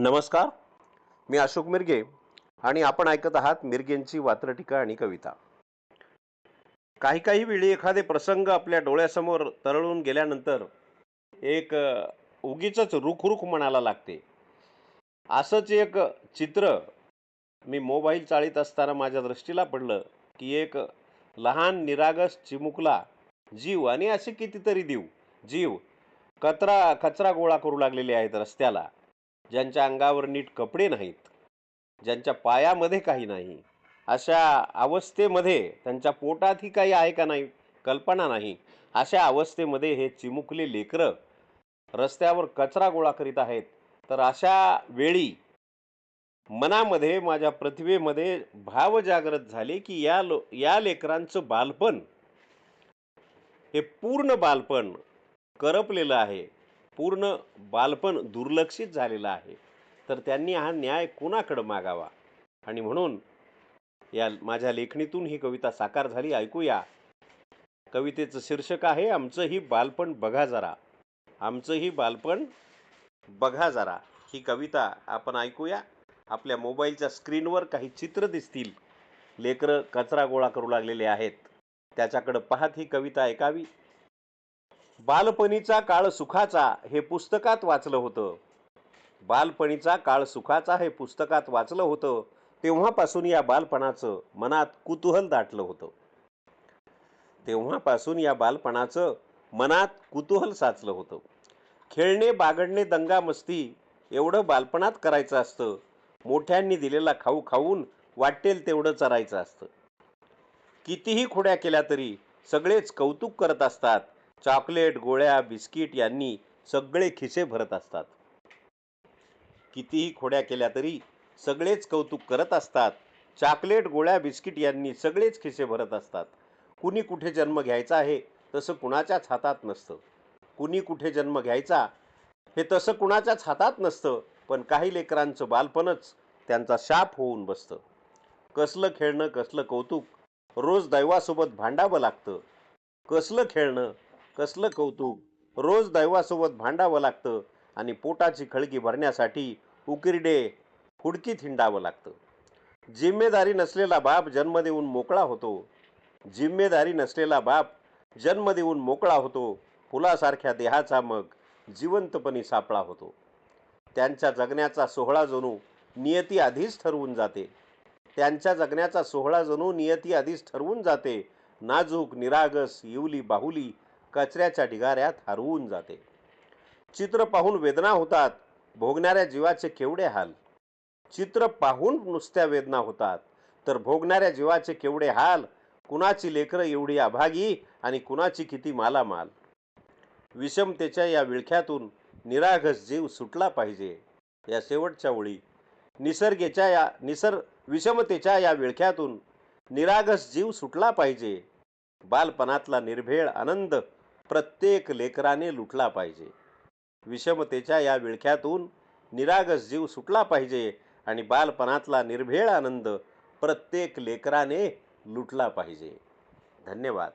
नमस्कार मी अशोक मिरगे आणि आपण ऐकत आहात मिरगेंची वात्रटिका आणि कविता. काही काही वेळी एखादे प्रसंग आपल्या डोळ्यासमोर तरळून गेल्यानंतर एक उगीच रुखरुख म्हणायला लागते. असंच एक चित्र मी मोबाईल चाळीत असताना माझ्या दृष्टीला पडलं की एक लहान निरागस चिमुकला जीव आणि असे कितीतरी देव जीव कचरा कचरा गोळा करू लागलेले आहेत रस्त्याला. ज्यांच्या अंगावर नीट कपडे नाहीत ज्यांच्या पायामध्ये काही नाही अशा अवस्थेमध्ये त्यांच्या पोटातही काही आहे का नाही कल्पना नाही अशा अवस्थेमध्ये हे चिमुकले लेकरं रस्त्यावर कचरा गोळा करीत आहेत. तर अशा वेळी मनामध्ये माझ्या प्रतिभेमध्ये भाव जागृत झाले की या लो या लेकरांचं बालपण हे पूर्ण बालपण करपलेलं आहे. पूर्ण बालपण दुर्लक्षित झालेलं आहे. तर त्यांनी हा न्याय कुणाकडं मागावा? आणि म्हणून या माझ्या लेखणीतून ही कविता साकार झाली. ऐकूया. कवितेचं शीर्षक आहे आमचंही बालपण बघा जरा. आमचंही बालपण बघा जरा. ही कविता आपण ऐकूया. आपल्या मोबाईलच्या स्क्रीनवर काही चित्र दिसतील. लेकरं कचरा गोळा करू लागलेले आहेत. त्याच्याकडं पाहत ही कविता ऐकावी. बालपणीचा काळ सुखाचा हे पुस्तकात वाचलं होतं. बालपणीचा काळ सुखाचा हे पुस्तकात वाचलं होतं तेव्हापासून या बालपणाचं मनात कुतूहल दाटलं होतं. तेव्हापासून या बालपणाचं मनात कुतूहल साचलं होतं. खेळणे बागडणे दंगा मस्ती एवढं बालपणात करायचं असतं. मोठ्यांनी दिलेला खाऊ खाऊन वाटेल तेवढं चरायचं असतं. कितीही खोड्या केल्या तरी सगळेच कौतुक करत असतात. चॉकलेट गोळ्या बिस्किट यांनी सगळे खिसे भरत असतात. कितीही खोड्या केल्या तरी सगळेच कौतुक करत असतात. चॉकलेट गोळ्या बिस्किट यांनी सगळेच खिसे भरत असतात. कुणी कुठे जन्म घ्यायचा आहे तसं कुणाच्याच हातात नसतं. कुणी कुठे जन्म घ्यायचा हे तसं कुणाच्याच हातात नसतं पण काही लेकरांचं बालपणच त्यांचा शाप होऊन बसतं. कसलं खेळणं कसलं कौतुक रोज दैवासोबत भांडावं लागतं. कसलं खेळणं कसलं कौतुक? रोज दैवासोबत भांडावं लागतं आणि पोटाची खळगी भरण्यासाठी उकिरडे फुडकीत हिंडावं लागतं. जिम्मेदारी नसलेला बाप जन्म देऊन मोकळा होतो. जिम्मेदारी नसलेला बाप जन्म देऊन मोकळा होतो. फुलासारख्या देहाचा मग जिवंतपणी सापळा होतो. त्यांच्या जगण्याचा सोहळा जणू नियती आधीच ठरवून जाते. त्यांच्या जगण्याचा सोहळा जणू नियती आधीच ठरवून जाते. नाजूक निरागस येवली बाहुली कचऱ्याच्या ढिगाऱ्यात हरवून जाते. चित्र पाहून वेदना होतात. भोगणाऱ्या जीवाचे केवढे हाल. चित्र पाहून नुसत्या वेदना होतात. तर भोगणाऱ्या जीवाचे केवढे हाल. कुणाची लेकरं एवढी अभागी आणि कुणाची किती मालामाल. विषमतेच्या या विळख्यातून निराघस जीव सुटला पाहिजे. या शेवटच्या ओळी. निसर्गेच्या या निसर्ग विषमतेच्या या विळख्यातून निरागस जीव सुटला पाहिजे. बालपणातला निर्भेळ आनंद प्रत्येक लेकराने लुटला पाहिजे. विषमतेच्या या विळख्यातून निरागस जीव सुटला पाहिजे आणि बालपणातला निर्भेळ आनंद प्रत्येक लेकराने लुटला पाहिजे. धन्यवाद.